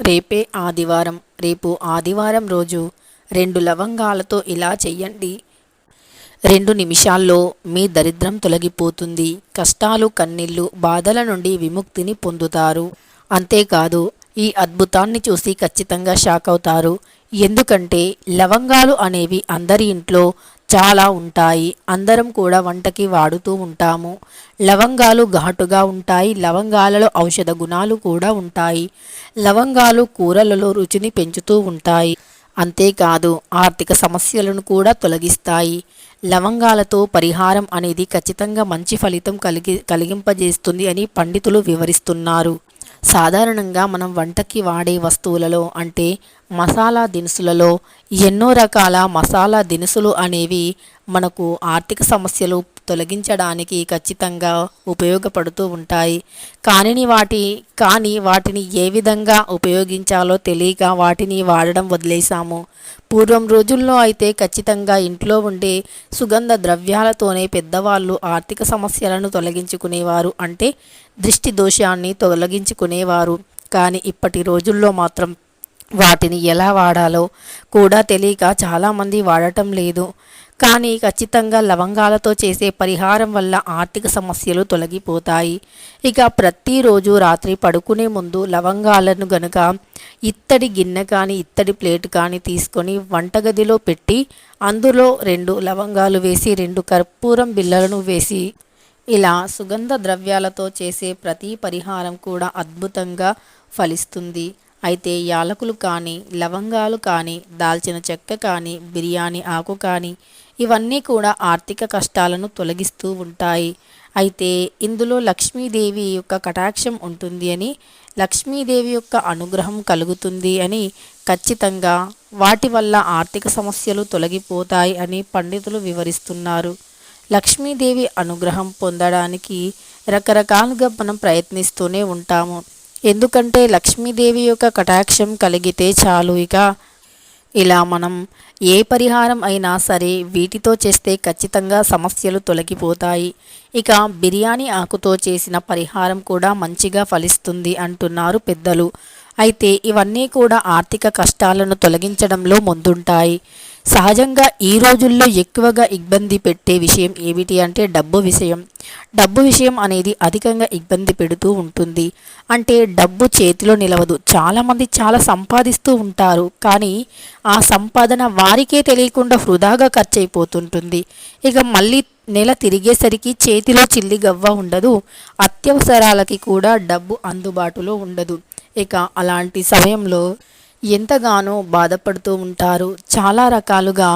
రేపే ఆదివారం. రేపు ఆదివారం రోజు రెండు లవంగాలతో ఇలా చెయ్యండి. రెండు నిమిషాల్లో మీ దరిద్రం తొలగిపోతుంది. కష్టాలు కన్నీళ్ళు బాధల నుండి విముక్తిని పొందుతారు. అంతేకాదు ఈ అద్భుతాన్ని చూసి ఖచ్చితంగా షాక్ అవుతారు ఎందుకంటే లవంగాలు అనేవి అందరి ఇంట్లో చాలా ఉంటాయి. అందరం కూడా వంటకి వాడుతూ ఉంటాము. లవంగాలు ఘాటుగా ఉంటాయి. లవంగాలలో ఔషధ గుణాలు కూడా ఉంటాయి. లవంగాలు కూరలలో రుచిని పెంచుతూ ఉంటాయి. అంతేకాదు ఆర్థిక సమస్యలను కూడా తొలగిస్తాయి. లవంగాలతో పరిహారం అనేది ఖచ్చితంగా మంచి ఫలితం కలిగి కలిగింపజేస్తుంది అని పండితులు వివరిస్తున్నారు. సాధారణంగా మనం వంటకి వాడే వస్తువులలో అంటే మసాలా దినుసులలో ఎన్నో రకాల మసాలా దినుసులు అనేవి మనకు ఆర్థిక సమస్యలు తొలగించడానికి ఖచ్చితంగా ఉపయోగపడుతూ ఉంటాయి. కానీ వాటి కానీ వాటిని ఏ విధంగా ఉపయోగించాలో తెలియక వాటిని వాడడం వదిలేశాము. పూర్వం రోజుల్లో అయితే ఖచ్చితంగా ఇంట్లో ఉండే సుగంధ ద్రవ్యాలతోనే పెద్దవాళ్ళు ఆర్థిక సమస్యలను తొలగించుకునేవారు అంటే దృష్టి దోషాన్ని తొలగించుకునేవారు. కానీ ఇప్పటి రోజుల్లో మాత్రం వాటిని ఎలా వాడాలో కూడా తెలియక చాలామంది వాడటం లేదు. కానీ ఖచ్చితంగా లవంగాలతో చేసే పరిహారం వల్ల ఆర్థిక సమస్యలు తొలగిపోతాయి. ఇక ప్రతిరోజు రాత్రి పడుకునే ముందు లవంగాలను గనుక ఇత్తడి గిన్నె కానీ ఇత్తడి ప్లేట్ కానీ తీసుకొని వంటగదిలో పెట్టి అందులో రెండు లవంగాలు వేసి రెండు కర్పూరం బిళ్ళలను వేసి ఇలా సుగంధ ద్రవ్యాలతో చేసే ప్రతి పరిహారం కూడా అద్భుతంగా ఫలిస్తుంది. అయితే యాలకులు కానీ లవంగాలు కానీ దాల్చిన చెక్క కానీ బిర్యానీ ఆకు కానీ ఇవన్నీ కూడా ఆర్థిక కష్టాలను తొలగిస్తూ ఉంటాయి. అయితే ఇందులో లక్ష్మీదేవి యొక్క కటాక్షం ఉంటుంది అని లక్ష్మీదేవి యొక్క అనుగ్రహం కలుగుతుంది అని ఖచ్చితంగా వాటి వల్ల ఆర్థిక సమస్యలు తొలగిపోతాయి అని పండితులు వివరిస్తున్నారు. లక్ష్మీదేవి అనుగ్రహం పొందడానికి రకరకాలుగా మనం ప్రయత్నిస్తూనే ఉంటాము. ఎందుకంటే లక్ష్మీదేవి యొక్క కటాక్షం కలిగితే చాలు ఇక. ఇలా మనం ఏ పరిహారం అయినా సరే వీటితో చేస్తే ఖచ్చితంగా సమస్యలు తొలగిపోతాయి. ఇక బిర్యానీ ఆకుతో చేసిన పరిహారం కూడా మంచిగా ఫలిస్తుంది అంటున్నారు పెద్దలు. అయితే ఇవన్నీ కూడా ఆర్థిక కష్టాలను తొలగించడంలో ముందుంటాయి. సహజంగా ఈ రోజుల్లో ఎక్కువగా ఇబ్బంది పెట్టే విషయం ఏమిటి అంటే డబ్బు విషయం. డబ్బు విషయం అనేది అధికంగా ఇబ్బంది పెడుతూ ఉంటుంది. అంటే డబ్బు చేతిలో నిలవదు. చాలామంది చాలా సంపాదిస్తూ ఉంటారు. కానీ ఆ సంపాదన వారికే తెలియకుండా వృధాగా ఖర్చు అయిపోతుంటుంది ఇక మళ్ళీ నెల తిరిగేసరికి చేతిలో చిల్లి గవ్వ ఉండదు. అత్యవసరాలకి కూడా డబ్బు అందుబాటులో ఉండదు. ఇక అలాంటి సమయంలో ఎంతగానో బాధపడుతూ ఉంటారు. చాలా రకాలుగా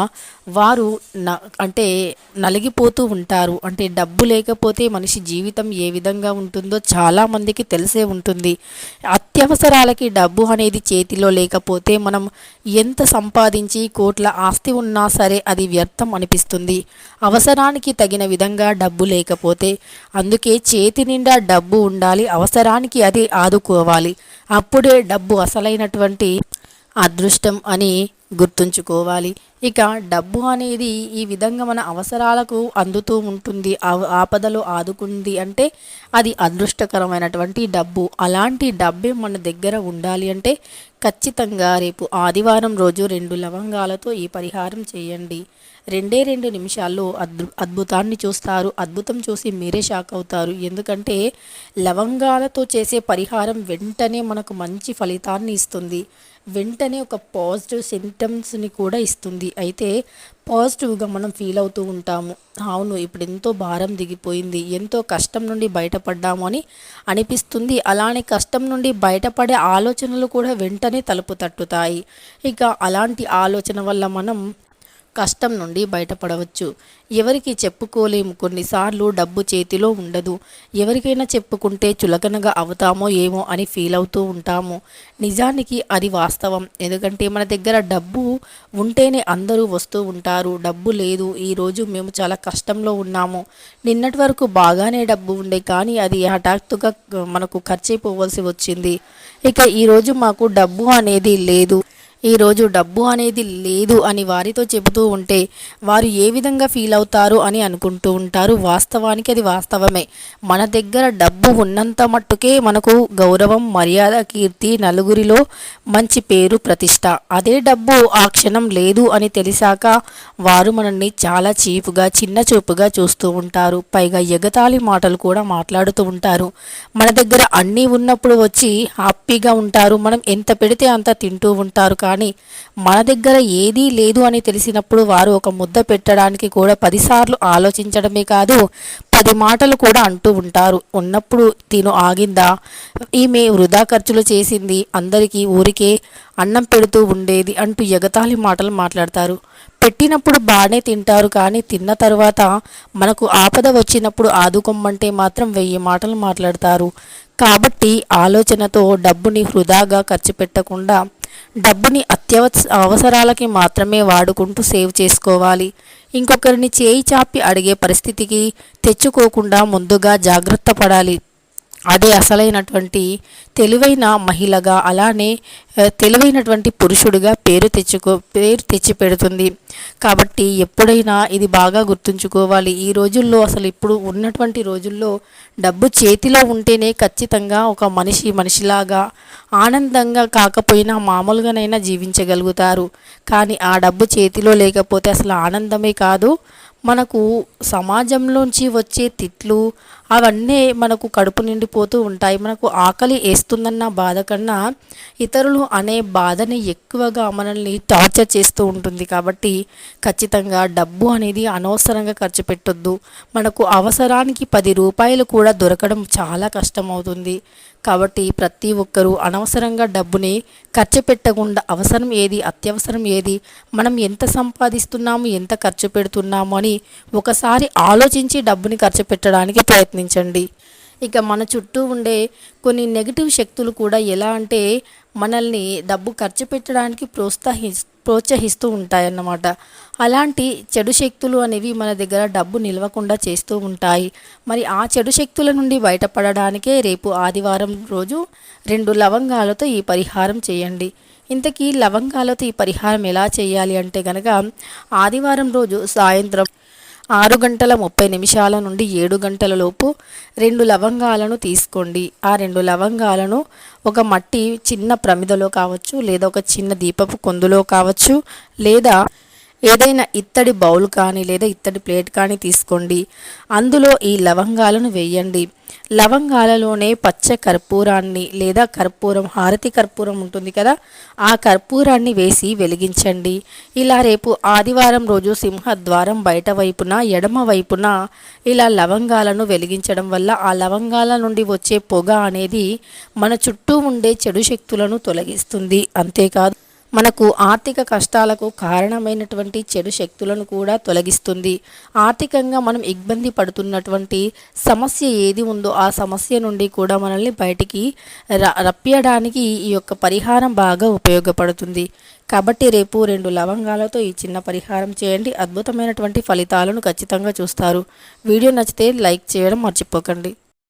వారు న అంటే నలిగిపోతూ ఉంటారు. అంటే డబ్బు లేకపోతే మనిషి జీవితం ఏ విధంగా ఉంటుందో చాలామందికి తెలిసే ఉంటుంది. అత్యవసరాలకి డబ్బు అనేది చేతిలో లేకపోతే మనం ఎంత సంపాదించి కోట్ల ఆస్తి ఉన్నా సరే అది వ్యర్థం అనిపిస్తుంది. అవసరానికి తగిన విధంగా డబ్బు లేకపోతే అందుకే చేతి నిండా డబ్బు ఉండాలి అవసరానికి అది ఆదుకోవాలి. అప్పుడే డబ్బు అసలైనటువంటి అదృష్టం అని గుర్తుంచుకోవాలి. ఇక డబ్బు అనేది ఈ విధంగా మన అవసరాలకు అందుతూ ఉంటుంది. ఆపదలో ఆదుకుంది అంటే అది అదృష్టకరమైనటువంటి డబ్బు. అలాంటి డబ్బే మన దగ్గర ఉండాలి అంటే ఖచ్చితంగా రేపు ఆదివారం రోజు రెండు లవంగాలతో ఈ పరిహారం చేయండి. రెండే రెండు నిమిషాల్లో అద్భు అద్భుతాన్ని చూస్తారు. అద్భుతం చూసి మీరే షాక్ అవుతారు. ఎందుకంటే లవంగాలతో చేసే పరిహారం వెంటనే మనకు మంచి ఫలితాన్ని ఇస్తుంది. వెంటనే ఒక పాజిటివ్ సింటమ్స్ని కూడా ఇస్తుంది. అయితే పాజిటివ్గా మనం ఫీల్ అవుతూ ఉంటాము. అవును ఇప్పుడు ఎంతో భారం దిగిపోయింది. ఎంతో కష్టం నుండి బయటపడ్డాము అని అనిపిస్తుంది. అలానే కష్టం నుండి బయటపడే ఆలోచనలు కూడా వెంటనే తలుపు తట్టుతాయి. ఇక అలాంటి ఆలోచన వల్ల మనం కష్టం నుండి బయటపడవచ్చు. ఎవరికి చెప్పుకోలేము. కొన్నిసార్లు డబ్బు చేతిలో ఉండదు. ఎవరికైనా చెప్పుకుంటే చులకనగా అవుతామో ఏమో అని ఫీల్ అవుతూ ఉంటాము. నిజానికి అది వాస్తవం. ఎందుకంటే మన దగ్గర డబ్బు ఉంటేనే అందరూ వస్తూ ఉంటారు. డబ్బు లేదు. ఈరోజు మేము చాలా కష్టంలో ఉన్నాము. నిన్నటి వరకు బాగానే డబ్బు ఉండే కానీ అది హఠాత్తుగా మనకు ఖర్చైపోవలసి వచ్చింది. ఇక ఈరోజు మాకు డబ్బు అనేది లేదు. ఈరోజు డబ్బు అనేది లేదు అని వారితో చెబుతూ ఉంటే వారు ఏ విధంగా ఫీల్ అవుతారు అని అనుకుంటూ ఉంటారు. వాస్తవానికి అది వాస్తవమే. మన దగ్గర డబ్బు ఉన్నంత మట్టుకే మనకు గౌరవం మర్యాద కీర్తి నలుగురిలో మంచి పేరు ప్రతిష్ట. అదే డబ్బు ఆ క్షణం లేదు అని తెలిసాక వారు మనల్ని చాలా చీపుగా చిన్న చూపుగా చూస్తూ ఉంటారు. పైగా ఎగతాళి మాటలు కూడా మాట్లాడుతూ ఉంటారు. మన దగ్గర అన్నీ ఉన్నప్పుడు వచ్చి హ్యాపీగా ఉంటారు. మనం ఎంత పెడితే అంత తింటూ ఉంటారు కానీ మన దగ్గర ఏదీ లేదు అని తెలిసినప్పుడు వారు ఒక ముద్ద పెట్టడానికి కూడా పదిసార్లు ఆలోచించడమే కాదు పది మాటలు కూడా అంటూ ఉంటారు. ఉన్నప్పుడు తిను ఆగిందా? ఈమె వృధా ఖర్చులు చేసింది. అందరికీ ఊరికే అన్నం పెడుతూ ఉండేది అంటూ ఎగతాళి మాటలు మాట్లాడతారు. పెట్టినప్పుడు బాగానే తింటారు కానీ తిన్న తర్వాత మనకు ఆపద వచ్చినప్పుడు ఆదుకోమంటే మాత్రం వెయ్యి మాటలు మాట్లాడతారు. కాబట్టి ఆలోచనతో డబ్బుని వృధాగా ఖర్చు పెట్టకుండా డబ్బుని అత్యవస అవసరాలకి మాత్రమే వాడుకుంటూ సేవ్ చేసుకోవాలి. ఇంకొకరిని చేయి చాపి అడిగే పరిస్థితికి తెచ్చుకోకుండా ముందుగా జాగ్రత్త పడాలి. అదే అసలైనటువంటి తెలివైన మహిళగా అలానే తెలివైనటువంటి పురుషుడిగా పేరు తెచ్చుకో పేరు తెచ్చి పెడుతుంది. కాబట్టి ఎప్పుడైనా ఇది బాగా గుర్తుంచుకోవాలి. ఈ రోజుల్లో అసలు ఇప్పుడు ఉన్నటువంటి రోజుల్లో డబ్బు చేతిలో ఉంటేనే ఖచ్చితంగా ఒక మనిషి మనిషిలాగా ఆనందంగా కాకపోయినా మామూలుగానైనా జీవించగలుగుతారు. కానీ ఆ డబ్బు చేతిలో లేకపోతే అసలు ఆనందమే కాదు మనకు సమాజంలోంచి వచ్చే తిట్లు అవన్నీ మనకు కడుపు నిండిపోతూ ఉంటాయి. మనకు ఆకలి వేస్తుందన్న బాధ కన్నా ఇతరులు అనే బాధని ఎక్కువగా మనల్ని టార్చర్ చేస్తూ ఉంటుంది. కాబట్టి ఖచ్చితంగా డబ్బు అనేది అనవసరంగా ఖర్చు పెట్టొద్దు. మనకు అవసరానికి పది రూపాయలు కూడా దొరకడం చాలా కష్టమవుతుంది. కాబట్టి ప్రతి ఒక్కరూ అనవసరంగా డబ్బుని ఖర్చు పెట్టకుండా అవసరం ఏది అత్యవసరం ఏది మనం ఎంత సంపాదిస్తున్నాము ఎంత ఖర్చు పెడుతున్నాము అని ఒకసారి ఆలోచించి డబ్బుని ఖర్చు పెట్టడానికి ప్రయత్నించండి. ఇక మన చుట్టూ ఉండే కొన్ని నెగిటివ్ శక్తులు కూడా ఎలా అంటే మనల్ని డబ్బు ఖర్చు పెట్టడానికి ప్రోత్సహి ప్రోత్సహిస్తూ ఉంటాయన్నమాట. అలాంటి చెడు శక్తులు అనేవి మన దగ్గర డబ్బు నిలవకుండా చేస్తూ ఉంటాయి. మరి ఆ చెడు శక్తుల నుండి బయటపడడానికే రేపు ఆదివారం రోజు రెండు లవంగాలతో ఈ పరిహారం చేయండి. ఇంతకీ లవంగాలతో ఈ పరిహారం ఎలా చేయాలి అంటే కనుక ఆదివారం రోజు సాయంత్రం ఆరు గంటల ముప్పై నిమిషాల నుండి ఏడు గంటల లోపు రెండు లవంగాలను తీసుకోండి. ఆ రెండు లవంగాలను ఒక మట్టి చిన్న ప్రమిదలో కావచ్చు లేదా ఒక చిన్న దీపపు కొందులో కావచ్చు లేదా ఏదైనా ఇత్తడి బౌల్ కానీ లేదా ఇత్తడి ప్లేట్ కానీ తీసుకోండి. అందులో ఈ లవంగాలను వేయండి. లవంగాలలోనే పచ్చ కర్పూరాన్ని లేదా కర్పూరం హారతి కర్పూరం ఉంటుంది కదా ఆ కర్పూరాన్ని వేసి వెలిగించండి. ఇలా రేపు ఆదివారం రోజు సింహద్వారం బయట వైపున ఎడమ వైపున ఇలా లవంగాలను వెలిగించడం వల్ల ఆ లవంగాల నుండి వచ్చే పొగ అనేది మన చుట్టూ ఉండే చెడు శక్తులను తొలగిస్తుంది. అంతేకాదు మనకు ఆర్థిక కష్టాలకు కారణమైనటువంటి చెడు శక్తులను కూడా తొలగిస్తుంది. ఆర్థికంగా మనం ఇబ్బంది పడుతున్నటువంటి సమస్య ఏది ఉందో ఆ సమస్య నుండి కూడా మనల్ని బయటికి రప్పియడానికి ఈ యొక్క పరిహారం బాగా ఉపయోగపడుతుంది. కాబట్టి రేపు రెండు లవంగాలతో ఈ చిన్న పరిహారం చేయండి. అద్భుతమైనటువంటి ఫలితాలను ఖచ్చితంగా చూస్తారు. వీడియో నచ్చితే లైక్ చేయడం మర్చిపోకండి.